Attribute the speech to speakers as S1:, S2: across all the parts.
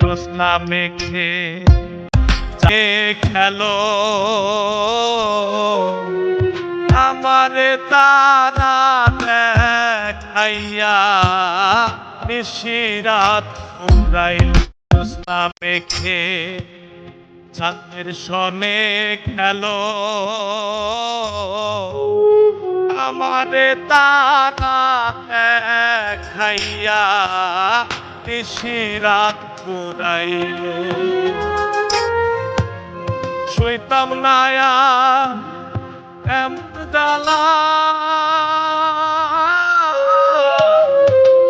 S1: জ্যোৎস্না মেঘে যে খেলো। আমারে তারা দেখাইয়া নিশিরাত উড়াইল জ্যোৎস্না মেঘে চাঁদের সনে খেলো। আমার তারা খাইয়া রাত পুরাইলে। শুইতাম নায়া এম দালা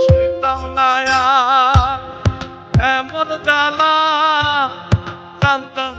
S1: শুইতাম নায়া এমন দালা জানতাম